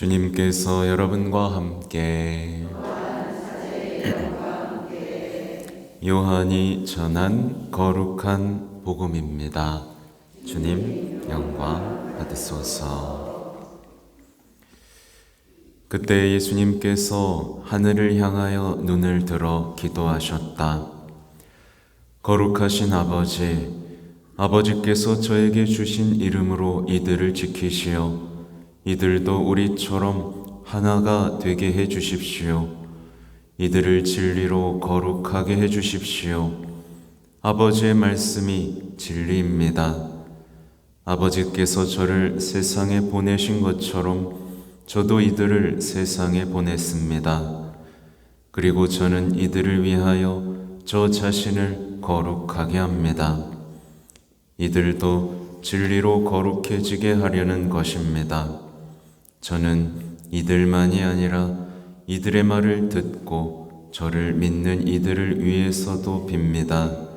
주님께서 여러분과 함께 요한이 전한 거룩한 복음입니다. 주님 영광 받으소서. 그때 예수님께서 하늘을 향하여 눈을 들어 기도하셨다. 거룩하신 아버지, 아버지께서 저에게 주신 이름으로 이들을 지키시어 이들도 우리처럼 하나가 되게 해 주십시오. 이들을 진리로 거룩하게 해 주십시오. 아버지의 말씀이 진리입니다. 아버지께서 저를 세상에 보내신 것처럼 저도 이들을 세상에 보냈습니다. 그리고 저는 이들을 위하여 저 자신을 거룩하게 합니다. 이들도 진리로 거룩해지게 하려는 것입니다. 저는 이들만이 아니라 이들의 말을 듣고 저를 믿는 이들을 위해서도 빕니다.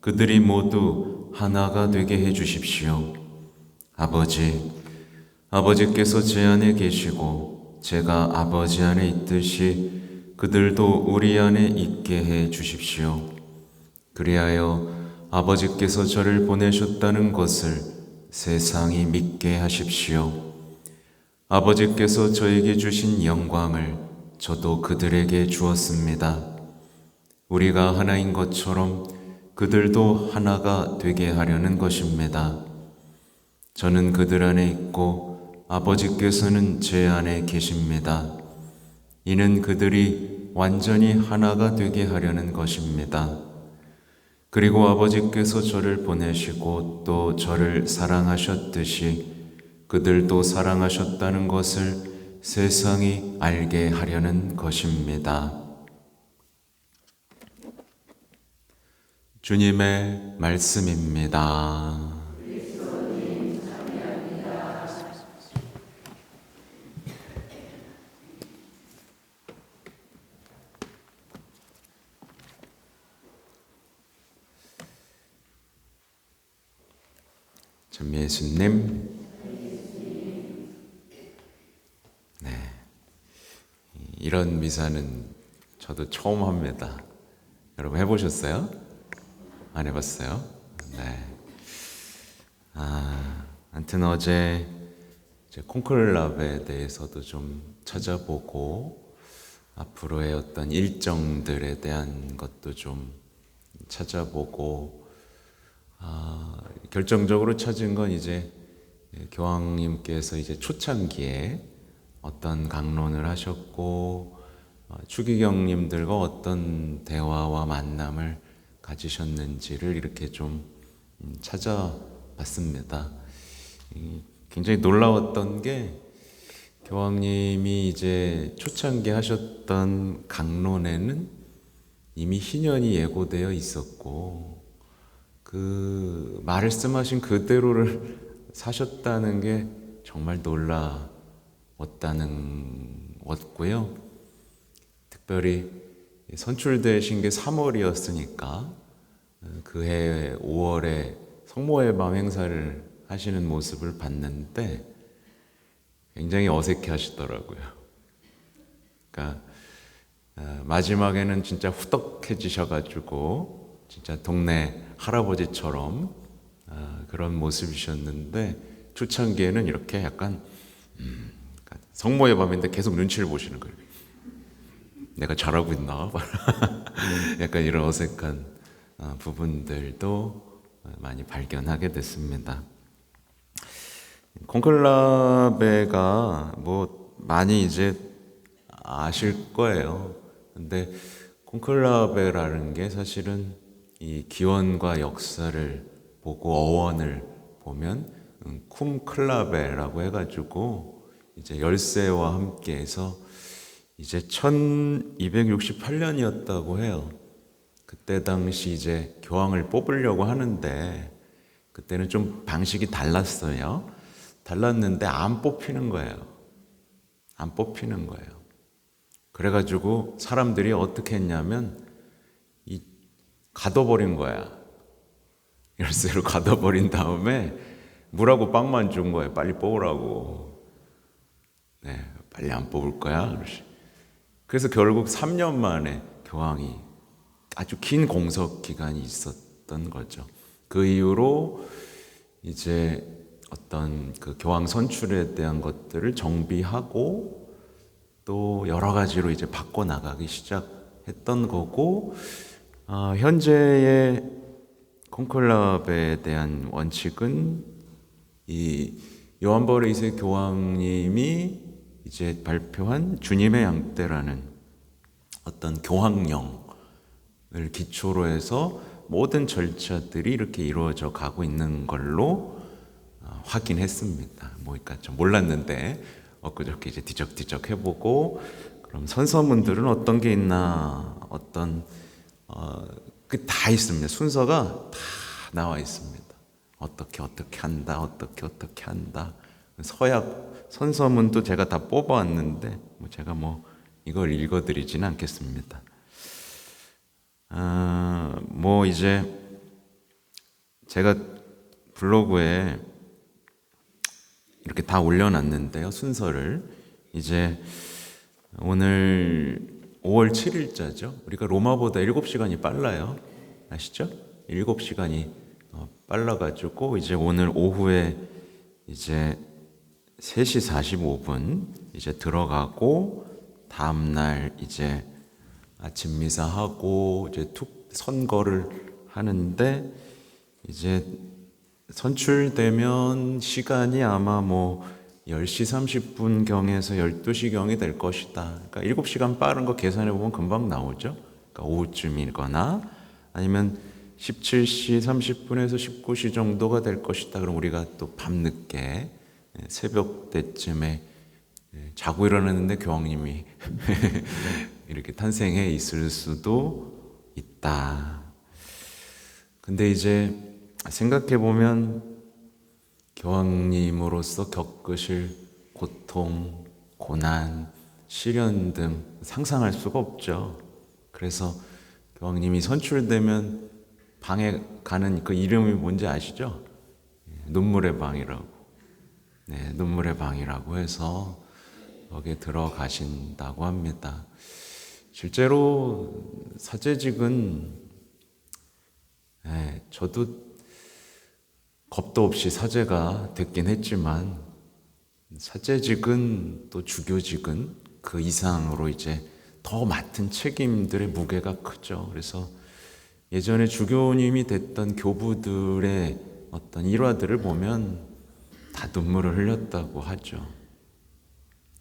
그들이 모두 하나가 되게 해 주십시오. 아버지, 아버지께서 제 안에 계시고 제가 아버지 안에 있듯이 그들도 우리 안에 있게 해 주십시오. 그리하여 아버지께서 저를 보내셨다는 것을 세상이 믿게 하십시오. 아버지께서 저에게 주신 영광을 저도 그들에게 주었습니다. 우리가 하나인 것처럼 그들도 하나가 되게 하려는 것입니다. 저는 그들 안에 있고 아버지께서는 제 안에 계십니다. 이는 그들이 완전히 하나가 되게 하려는 것입니다. 그리고 아버지께서 저를 보내시고 또 저를 사랑하셨듯이 그들도 사랑하셨다는 것을 세상이 알게 하려는 것입니다. 주님의 말씀입니다. 전 예수님 이런 미사는 저도 처음 합니다. 여러분 해보셨어요? 안 해봤어요? 네. 아, 아무튼 어제 콩클럽에 대해서도 좀 찾아보고 앞으로의 어떤 일정들에 대한 것도 좀 찾아보고 아, 결정적으로 찾은 건 이제 교황님께서 이제 초창기에 어떤 강론을 하셨고 어, 추기경님들과 어떤 대화와 만남을 가지셨는지를 이렇게 좀 음, 찾아봤습니다. 굉장히 놀라웠던 게 교황님이 이제 초창기 하셨던 강론에는 이미 희년이 예고되어 있었고 그 말씀하신 그대로를 사셨다는 게 정말 놀라 얻다는 얻고요. 특별히 선출되신 게 3월이었으니까 그해 5월에 성모의 밤 행사를 하시는 모습을 봤는데 굉장히 어색해 하시더라고요. 그러니까 어, 마지막에는 진짜 후덕해지셔가지고 진짜 동네 할아버지처럼 어, 그런 모습이셨는데 초창기에는 이렇게 약간 음, 성모의 밤인데 계속 눈치를 보시는 거예요. 내가 잘하고 있나? 약간 이런 어색한 어, 부분들도 많이 발견하게 됐습니다. 콘클라베가 뭐 많이 이제 아실 거예요. 근데 콘클라베라는 게 사실은 이 기원과 역사를 보고 어원을 보면 음, 쿰클라베라고 해가지고 이제 열쇠와 함께해서 이제 1268년이었다고 해요. 그때 당시 이제 교황을 뽑으려고 하는데 그때는 좀 방식이 달랐어요. 달랐는데 안 뽑히는 거예요. 안 뽑히는 거예요. 그래가지고 사람들이 어떻게 했냐면 이 가둬버린 거야. 열쇠로 가둬버린 다음에 물하고 빵만 준 거예요. 빨리 뽑으라고. 네, 빨리 안 뽑을 거야. 그래서 결국 3년 만에 교황이 아주 긴 공석 기간이 있었던 거죠. 그 이후로 이제 어떤 그 교황 선출에 대한 것들을 정비하고 또 여러 가지로 이제 바꿔 나가기 시작했던 거고 어, 현재의 콘클라베에 대한 원칙은 이 요한 바울 2세 교황님이 이제 발표한 주님의 양떼라는 어떤 교황령을 기초로 해서 모든 절차들이 이렇게 이루어져 가고 있는 걸로 어, 확인했습니다. 뭐 그러니까 좀 몰랐는데 엊그저께 이제 뒤적뒤적 해보고 그럼 선서문들은 어떤 게 있나 어떤 어, 그 다 있습니다. 순서가 다 나와 있습니다. 어떻게 어떻게 한다, 어떻게 어떻게 한다. 서약 선서문도 제가 다 뽑아왔는데 뭐 제가 뭐 이걸 읽어드리지는 않겠습니다. 아, 뭐 이제 제가 블로그에 이렇게 다 올려놨는데요 순서를 이제 오늘 5월 7일자죠. 우리가 로마보다 7시간이 빨라요. 아시죠? 7시간이 어, 빨라가지고 이제 오늘 오후에 이제 3시 45분 이제 들어가고 다음 날 이제 아침 미사하고 이제 툭 선거를 하는데 이제 선출되면 시간이 아마 뭐 10시 30분 경에서 12시 경이 될 것이다. 그러니까 7시간 빠른 거 계산해 보면 금방 나오죠. 그러니까 오후쯤이거나 아니면 17시 30분에서 19시 정도가 될 것이다. 그럼 우리가 또 밤늦게 새벽 때쯤에 자고 일어났는데 교황님이 이렇게 탄생해 있을 수도 있다. 근데 이제 생각해 보면 교황님으로서 겪으실 고통, 고난, 시련 등 상상할 수가 없죠. 그래서 교황님이 선출되면 방에 가는 그 이름이 뭔지 아시죠? 눈물의 방이라고. 네, 눈물의 방이라고 해서 거기에 들어가신다고 합니다. 실제로 사제직은 네, 저도 겁도 없이 사제가 됐긴 했지만 사제직은 또 주교직은 그 이상으로 이제 더 맡은 책임들의 무게가 크죠. 그래서 예전에 주교님이 됐던 교부들의 어떤 일화들을 보면 다 눈물을 흘렸다고 하죠.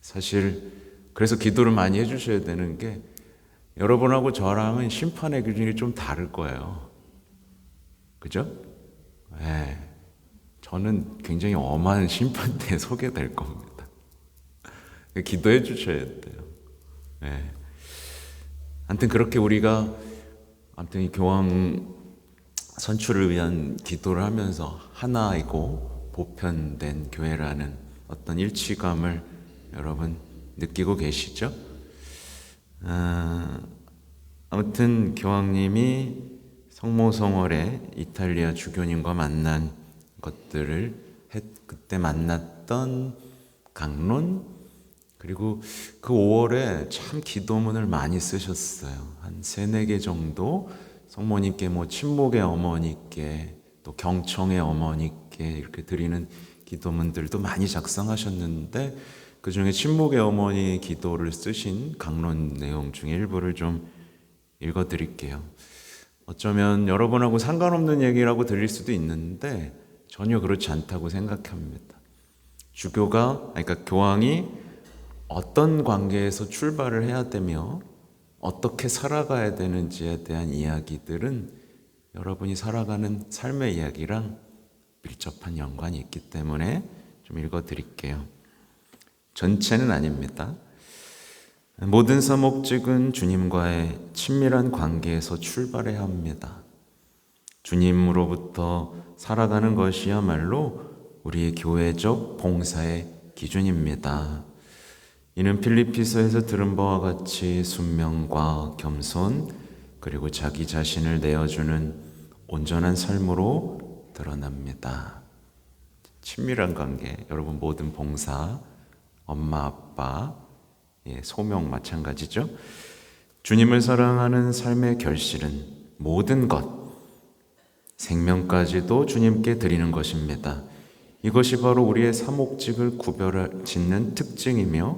사실 그래서 기도를 많이 해주셔야 되는 게 여러분하고 저랑은 심판의 기준이 좀 다를 거예요. 그죠? 네. 저는 굉장히 엄한 심판대에 서게 될 겁니다. 기도해 주셔야 돼요. 네. 아무튼 그렇게 우리가 아무튼 이 교황 선출을 위한 기도를 하면서 하나이고 보편된 교회라는 어떤 일치감을 여러분 느끼고 계시죠? 아, 아무튼 교황님이 성모성월에 이탈리아 주교님과 만난 것들을 했, 그때 만났던 강론 그리고 그 5월에 참 기도문을 많이 쓰셨어요. 한 세네 개 정도 성모님께 뭐 친목의 어머니께 또 경청의 어머니께 이렇게 드리는 기도문들도 많이 작성하셨는데 그 중에 친목의 어머니 기도를 쓰신 강론 내용 중에 일부를 좀 읽어 드릴게요. 어쩌면 여러분하고 상관없는 얘기라고 들릴 수도 있는데 전혀 그렇지 않다고 생각합니다. 주교가, 그러니까 교황이 어떤 관계에서 출발을 해야 되며 어떻게 살아가야 되는지에 대한 이야기들은 여러분이 살아가는 삶의 이야기랑 밀접한 연관이 있기 때문에 좀 읽어 드릴게요. 전체는 아닙니다. 모든 사목직은 주님과의 친밀한 관계에서 출발해야 합니다. 주님으로부터 살아가는 것이야말로 우리의 교회적 봉사의 기준입니다. 이는 필리피서에서 들은 바와 같이 순명과 겸손 그리고 자기 자신을 내어주는 온전한 삶으로 드러납니다. 친밀한 관계, 여러분 모든 봉사 엄마, 아빠, 예, 소명 마찬가지죠. 주님을 사랑하는 삶의 결실은 모든 것, 생명까지도 주님께 드리는 것입니다. 이것이 바로 우리의 사목직을 구별 짓는 특징이며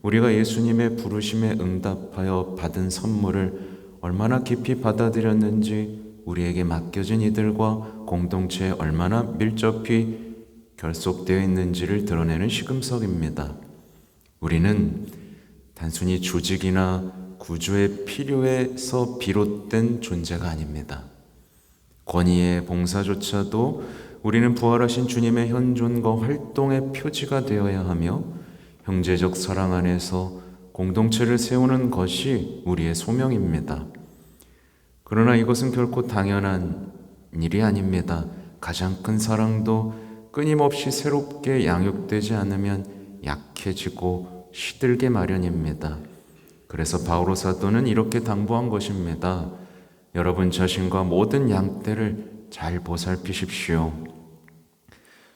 우리가 예수님의 부르심에 응답하여 받은 선물을 얼마나 깊이 받아들였는지 우리에게 맡겨진 이들과 공동체에 얼마나 밀접히 결속되어 있는지를 드러내는 시금석입니다. 우리는 단순히 조직이나 구조의 필요에서 비롯된 존재가 아닙니다. 권위의 봉사조차도 우리는 부활하신 주님의 현존과 활동의 표지가 되어야 하며 형제적 사랑 안에서 공동체를 세우는 것이 우리의 소명입니다. 그러나 이것은 결코 당연한 일이 아닙니다. 가장 큰 사랑도 끊임없이 새롭게 양육되지 않으면 약해지고 시들게 마련입니다. 그래서 바오로 사도는 이렇게 당부한 것입니다. 여러분 자신과 모든 양떼를 잘 보살피십시오.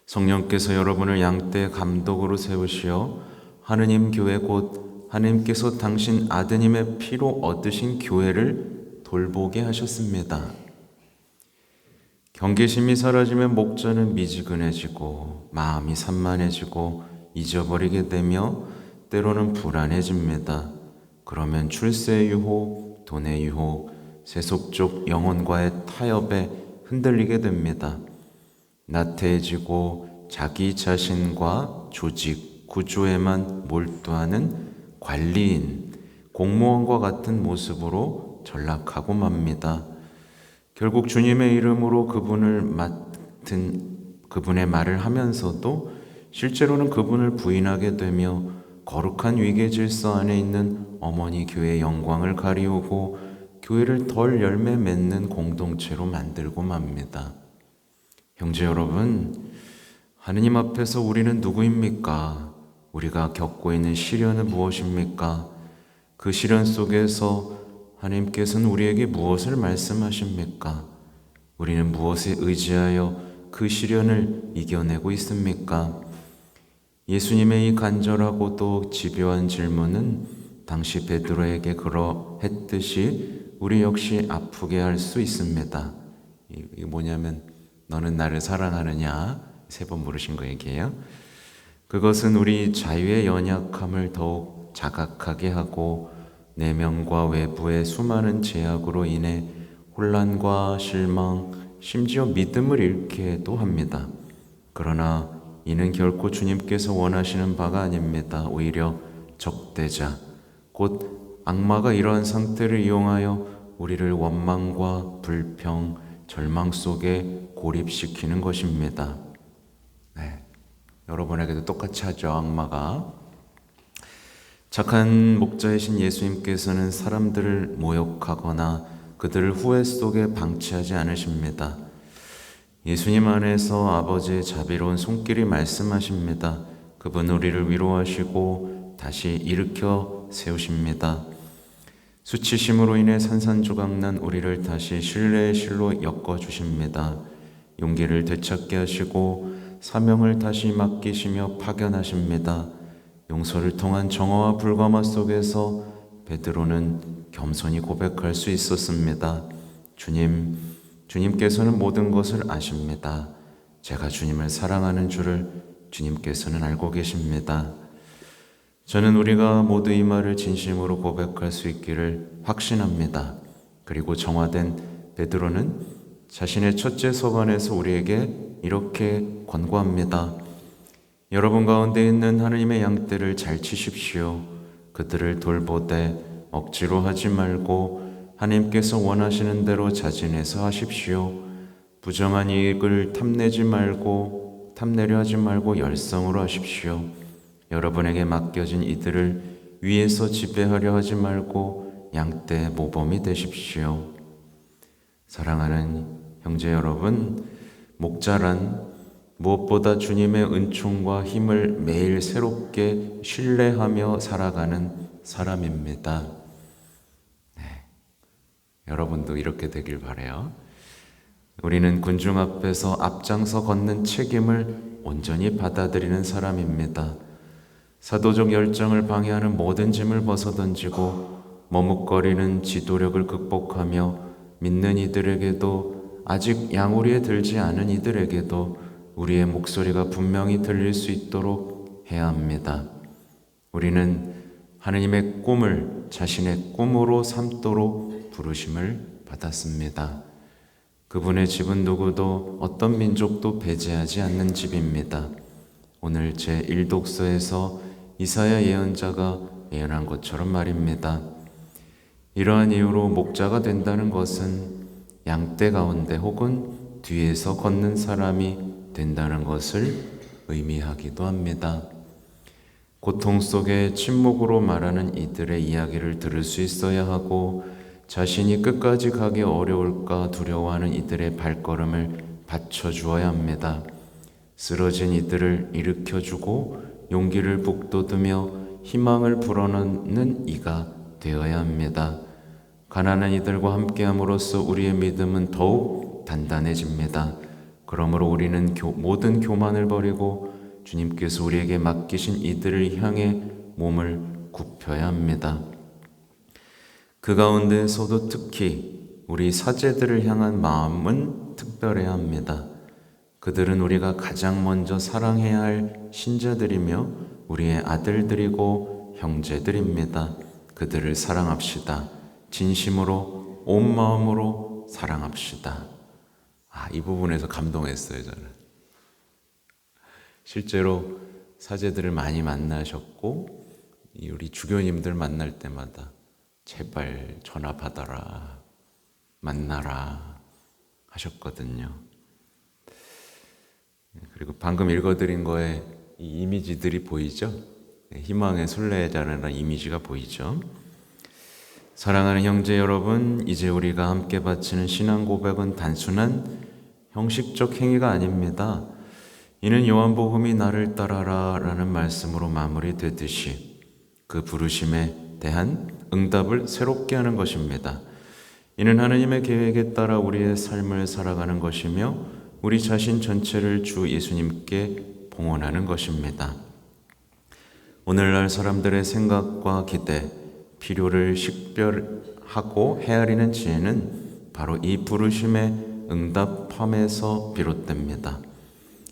성령께서 여러분을 양떼 감독으로 세우시어 하느님 교회 곧 하느님께서 당신 아드님의 피로 얻으신 교회를 돌보게 하셨습니다. 경계심이 사라지면 목자는 미지근해지고 마음이 산만해지고 잊어버리게 되며 때로는 불안해집니다. 그러면 출세의 유혹, 돈의 유혹, 세속적 영혼과의 타협에 흔들리게 됩니다. 나태해지고 자기 자신과 조직, 구조에만 몰두하는 관리인, 공무원과 같은 모습으로 전락하고 맙니다. 결국 주님의 이름으로 그분을 맡은 그분의 말을 하면서도 실제로는 그분을 부인하게 되며 거룩한 위계 질서 안에 있는 어머니 교회의 영광을 가리우고 교회를 덜 열매 맺는 공동체로 만들고 맙니다. 형제 여러분, 하느님 앞에서 우리는 누구입니까? 우리가 겪고 있는 시련은 무엇입니까? 그 시련 속에서 하나님께서는 우리에게 무엇을 말씀하십니까? 우리는 무엇에 의지하여 그 시련을 이겨내고 있습니까? 예수님의 이 간절하고도 집요한 질문은 당시 베드로에게 그러했듯이 우리 역시 아프게 할 수 있습니다. 이게 뭐냐면 너는 나를 사랑하느냐 세 번 물으신 거 얘기예요. 그것은 우리 자유의 연약함을 더욱 자각하게 하고 내면과 외부의 수많은 제약으로 인해 혼란과 실망, 심지어 믿음을 잃게도 합니다. 그러나 이는 결코 주님께서 원하시는 바가 아닙니다. 오히려 적대자, 곧 악마가 이러한 상태를 이용하여 우리를 원망과 불평, 절망 속에 고립시키는 것입니다. 네. 여러분에게도 똑같이 하죠, 악마가. 착한 목자이신 예수님께서는 사람들을 모욕하거나 그들을 후회 속에 방치하지 않으십니다. 예수님 안에서 아버지의 자비로운 손길이 말씀하십니다. 그분 우리를 위로하시고 다시 일으켜 세우십니다. 수치심으로 인해 산산조각난 우리를 다시 신뢰의 실로 엮어 주십니다. 용기를 되찾게 하시고 사명을 다시 맡기시며 파견하십니다. 용서를 통한 정화와 불감화 속에서 베드로는 겸손히 고백할 수 있었습니다. 주님, 주님께서는 모든 것을 아십니다. 제가 주님을 사랑하는 줄을 주님께서는 알고 계십니다. 저는 우리가 모두 이 말을 진심으로 고백할 수 있기를 확신합니다. 그리고 정화된 베드로는 자신의 첫째 서반에서 우리에게 이렇게 권고합니다. 여러분 가운데 있는 하느님의 양떼를 잘 치십시오. 그들을 돌보되 억지로 하지 말고 하나님께서 원하시는 대로 자진해서 하십시오. 부정한 이익을 탐내지 말고 탐내려 하지 말고 열성으로 하십시오. 여러분에게 맡겨진 이들을 위에서 지배하려 하지 말고 양떼 모범이 되십시오. 사랑하는 형제 여러분, 목자란 무엇보다 주님의 은총과 힘을 매일 새롭게 신뢰하며 살아가는 사람입니다. 네. 여러분도 이렇게 되길 바래요. 우리는 군중 앞에서 앞장서 걷는 책임을 온전히 받아들이는 사람입니다. 사도적 열정을 방해하는 모든 짐을 벗어던지고 머뭇거리는 지도력을 극복하며 믿는 이들에게도 아직 양우리에 들지 않은 이들에게도 우리의 목소리가 분명히 들릴 수 있도록 해야 합니다. 우리는 하느님의 꿈을 자신의 꿈으로 삼도록 부르심을 받았습니다. 그분의 집은 누구도 어떤 민족도 배제하지 않는 집입니다. 오늘 제 1독서에서 이사야 예언자가 예언한 것처럼 말입니다. 이러한 이유로 목자가 된다는 것은 양떼 가운데 혹은 뒤에서 걷는 사람이 된다는 것을 의미하기도 합니다. 고통 속에 침묵으로 말하는 이들의 이야기를 들을 수 있어야 하고 자신이 끝까지 가기 어려울까 두려워하는 이들의 발걸음을 받쳐주어야 합니다. 쓰러진 이들을 일으켜주고 용기를 북돋우며 희망을 불어넣는 이가 되어야 합니다. 가난한 이들과 함께함으로써 우리의 믿음은 더욱 단단해집니다. 그러므로 우리는 교, 모든 교만을 버리고 주님께서 우리에게 맡기신 이들을 향해 몸을 굽혀야 합니다. 그 가운데서도 특히 우리 사제들을 향한 마음은 특별해야 합니다. 그들은 우리가 가장 먼저 사랑해야 할 신자들이며 우리의 아들들이고 형제들입니다. 그들을 사랑합시다. 진심으로 온 마음으로 사랑합시다. 아, 이 부분에서 감동했어요, 저는. 실제로 사제들을 많이 만나셨고 우리 주교님들 만날 때마다 제발 전화 받아라, 만나라 하셨거든요. 그리고 방금 읽어드린 거에 이 이미지들이 보이죠? 희망의 순례자라는 이미지가 보이죠? 사랑하는 형제 여러분, 이제 우리가 함께 바치는 신앙 고백은 단순한 형식적 행위가 아닙니다. 이는 요한복음이 나를 따라라 라는 말씀으로 마무리되듯이 그 부르심에 대한 응답을 새롭게 하는 것입니다. 이는 하나님의 계획에 따라 우리의 삶을 살아가는 것이며 우리 자신 전체를 주 예수님께 봉헌하는 것입니다. 오늘날 사람들의 생각과 기대, 필요를 식별하고 헤아리는 지혜는 바로 이 부르심의 응답함에서 비롯됩니다.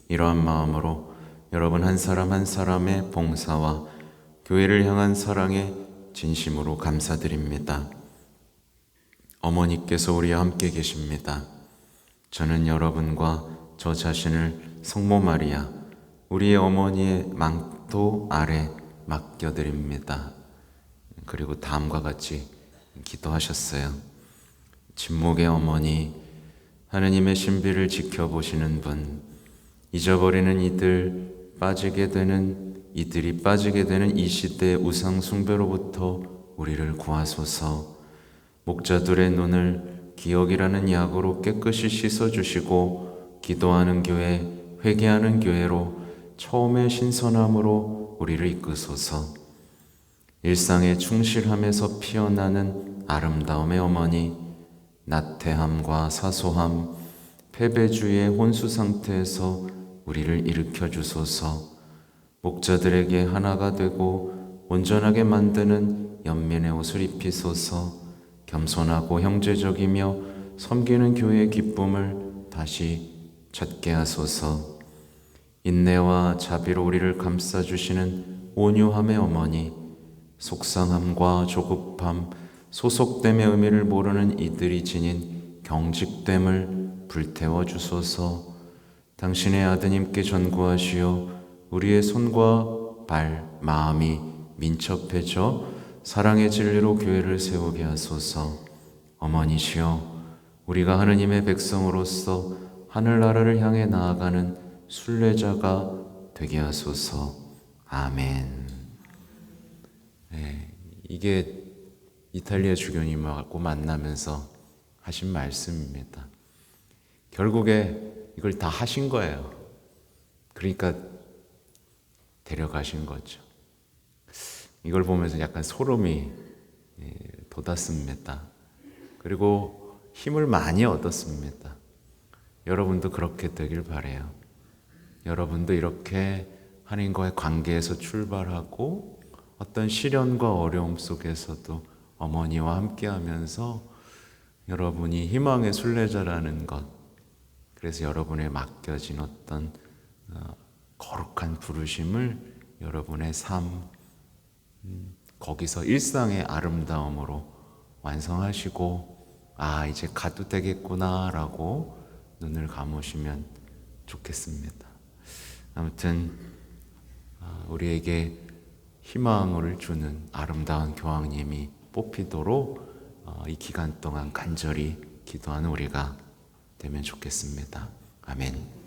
이러한 마음으로 여러분 한 사람 한 사람의 봉사와 교회를 향한 사랑에 진심으로 감사드립니다. 어머니께서 우리와 함께 계십니다. 저는 여러분과 저 자신을 성모 마리아, 우리의 어머니의 망토 아래 맡겨드립니다. 그리고 다음과 같이 기도하셨어요. 침묵의 어머니, 하느님의 신비를 지켜보시는 분, 잊어버리는 이들, 빠지게 되는 이들이 빠지게 되는 이 시대의 우상 숭배로부터 우리를 구하소서. 목자들의 눈을 기억이라는 약으로 깨끗이 씻어 주시고 기도하는 교회, 회개하는 교회로 처음의 신선함으로 우리를 이끄소서. 일상에 충실함에서 피어나는 아름다움의 어머니, 나태함과 사소함, 패배주의 혼수 상태에서 우리를 일으켜 주소서. 목자들에게 하나가 되고 온전하게 만드는 연민의 옷을 입히소서. 겸손하고 형제적이며 섬기는 교회의 기쁨을 다시 찾게 하소서. 인내와 자비로 우리를 감싸 주시는 온유함의 어머니, 속상함과 조급함, 소속됨의 의미를 모르는 이들이 지닌 경직됨을 불태워 주소서. 당신의 아드님께 전구하시어 우리의 손과 발, 마음이 민첩해져 사랑의 진리로 교회를 세우게 하소서. 어머니시여, 우리가 하느님의 백성으로서 하늘나라를 향해 나아가는 순례자가 되게 하소서. 아멘. 네, 이게 이탈리아 주교님하고 만나면서 하신 말씀입니다. 결국에 이걸 다 하신 거예요. 그러니까 데려가신 거죠. 이걸 보면서 약간 소름이 예, 돋았습니다. 그리고 힘을 많이 얻었습니다. 여러분도 그렇게 되길 바래요. 여러분도 이렇게 하나님과의 관계에서 출발하고 어떤 시련과 어려움 속에서도 어머니와 함께 하면서 여러분이 희망의 순례자라는 것 그래서 여러분의 맡겨진 어떤 어, 거룩한 부르심을 여러분의 삶 음, 거기서 일상의 아름다움으로 완성하시고 아 이제 가도 되겠구나라고 눈을 감으시면 좋겠습니다. 아무튼 아, 우리에게 희망을 주는 아름다운 교황님이 뽑히도록 어, 이 기간 동안 간절히 기도하는 우리가 되면 좋겠습니다. 아멘.